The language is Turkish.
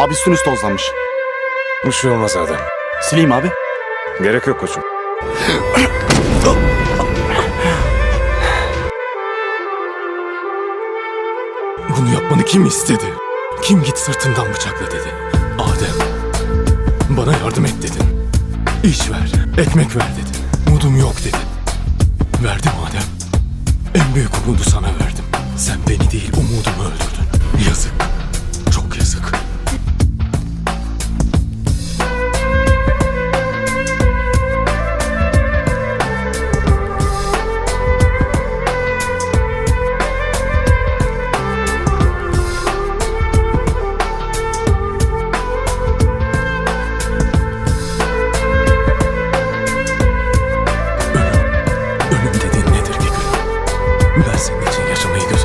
Abi üstünüz tozlanmış. Bir şey olmaz Adem. Sileyim abi. Gerek yok koçum. Bunu yapmanı kim istedi? Kim git sırtından bıçakla dedi? Adem. Bana yardım et dedin. İş ver, ekmek ver dedin. Umudum yok dedin. Verdim Adem. En büyük umudu sana verdim. Sen beni değil umudumu öldürdün. Yazık. Ben senin için yaşamayı göz